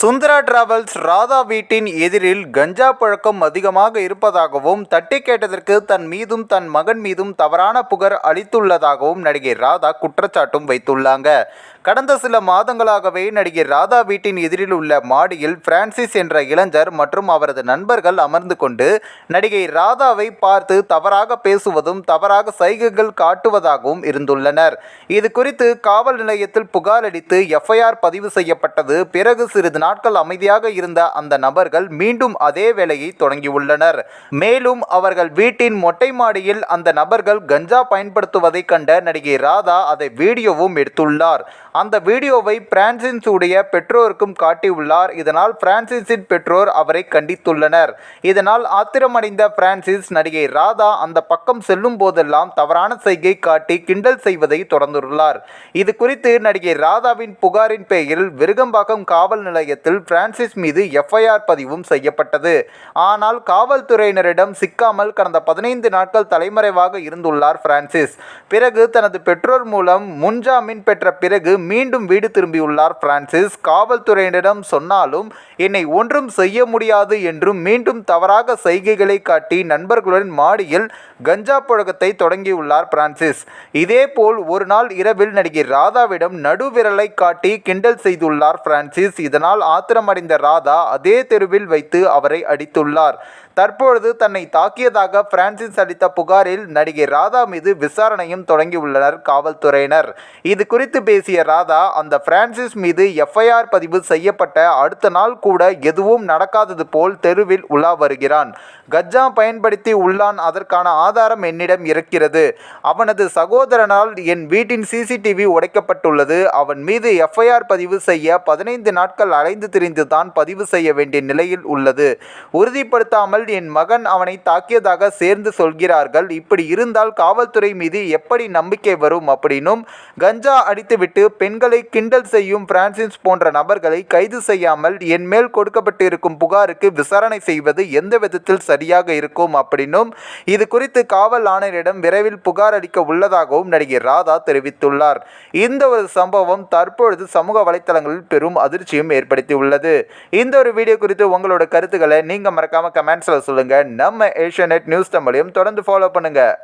Sundara travels Radha வீட்டின் எதிரில் கஞ்சா பழக்கம் அதிகமாக இருப்பதாகவும் தட்டி கேட்டதற்கு தன் மீதும் தன் மகன் மீதும் தவறான புகார் அளித்துள்ளதாகவும் நடிகை ராதா குற்றச்சாட்டும் வைத்துள்ளாங்க. கடந்த சில மாதங்களாகவே நடிகை ராதா வீட்டின் எதிரில் உள்ள மாடியில் பிரான்சிஸ் என்ற இளைஞர் மற்றும் அவரது நண்பர்கள் அமர்ந்து கொண்டு நடிகை ராதாவை பார்த்து தவறாக பேசுவதும் தவறாக சைகைகள் காட்டுவதாகவும் இருந்துள்ளனர். இது குறித்து காவல் நிலையத்தில் புகார் அளித்து எஃப்ஐஆர் பதிவு செய்யப்பட்டது. பிறகு சிறிது நாட்கள் அமைதியாக இருந்த அந்த நபர்கள் மீண்டும் அதே வேலையை தொடங்கியுள்ளனர். மேலும் அவர்கள் வீட்டின் மொட்டை மாடியில் அந்த நபர்கள் கஞ்சா பயன்படுத்துவதை கண்ட நடிகை ராதா அதை வீடியோவும் எடுத்துள்ளார். அந்த வீடியோவை பிரான்சின்ஸ் உடைய பெற்றோருக்கும் காட்டியுள்ளார். இதனால் பிரான்சிஸின் பெற்றோர் அவரை கண்டித்துள்ளனர். இதனால் ஆத்திரமடைந்த பிரான்சிஸ் நடிகை ராதா அந்த பக்கம் செல்லும் போதெல்லாம் தவறான செய்கை காட்டி கிண்டல் செய்வதை தொடர்ந்துள்ளார். இது குறித்து நடிகை ராதாவின் புகாரின் பெயரில் விருகம்பாக்கம் காவல் நிலையத்தில் பிரான்சிஸ் மீது எஃப்ஐஆர் பதிவும் செய்யப்பட்டது. ஆனால் காவல்துறையினரிடம் சிக்காமல் கடந்த பதினைந்து நாட்கள் தலைமறைவாக இருந்துள்ளார் பிரான்சிஸ். பிறகு தனது பெற்றோர் மூலம் முன்ஜாமீன் பெற்ற பிறகு மீண்டும் வீடு திரும்பியுள்ளார் பிரான்சிஸ். காவல்துறையினரிடம் சொன்னாலும் என்னை ஒன்றும் செய்ய முடியாது என்றும் மீண்டும் தவறாக செய்கைகளை காட்டி நண்பர்களுடன் மாடியில் கஞ்சா புழக்கத்தை தொடங்கியுள்ளார் பிரான்சிஸ். இதேபோல் ஒரு நாள் இரவில் நடிகை ராதாவிடம் நடுவிரலை காட்டி கிண்டல் செய்துள்ளார் பிரான்சிஸ். இதனால் ஆத்திரமடைந்த ராதா அதே தெருவில் வைத்து அவரை அடித்துள்ளார். தற்பொழுது தன்னை தாக்கியதாக பிரான்சிஸ் அளித்த புகாரில் நடிகை ராதா மீது விசாரணையும் தொடங்கியுள்ளனர் காவல்துறையினர். இது குறித்து பேசிய ராதா அந்த பிரான்சிஸ் மீது எஃப்ஐஆர் பதிவு செய்யப்பட்ட அடுத்த நாள் கூட எதுவும் நடக்காதது போல் தெருவில் உலா வருகிறான். கஜா பயன்படுத்தி உள்ளான் அதற்கான ஆதாரம் என்னிடம் இருக்கிறது. அவனது சகோதரனால் என் வீட்டின் சிசிடிவி உடைக்கப்பட்டுள்ளது. அவன் மீது எஃப்ஐஆர் பதிவு செய்ய பதினைந்து நாட்கள் அலைந்து திரிந்துதான் பதிவு செய்ய வேண்டிய நிலையில் உள்ளது. உறுதிப்படுத்தாமல் என் மகன் அவனை தாக்கியதாக சேர்ந்து சொல்கிறார்கள். இப்படி இருந்தால் காவல்துறை மீது எப்படி நம்பிக்கை வரும் அப்படின்னும் கஞ்சா அடித்துவிட்டு பெண்களை கிண்டல் செய்யும் பிரான்சிஸ் போன்ற நபர்களை கைது செய்யாமல் என் மேல் கொடுக்கப்பட்டிருக்கும் புகாருக்கு விசாரணை செய்வது எந்த விதத்தில் சரியாக இருக்கும் அப்படின்னும் இது குறித்து காவல் ஆணையரிடம் விரைவில் புகார் அளிக்க உள்ளதாகவும் நடிகை ராதா தெரிவித்துள்ளார். இந்த ஒரு சம்பவம் தற்பொழுது சமூக வலைத்தளங்களில் பெரும் அதிர்ச்சியும் ஏற்படுத்தியுள்ளது. இந்த ஒரு வீடியோ குறித்து உங்களோட கருத்துக்களை நீங்கள் மறக்காமல் கமெண்ட்ஸில் சொல்லுங்கள் நம்ம ஏஷியா நியூஸ் தமிழையும் தொடர்ந்து ஃபாலோ பண்ணுங்கள்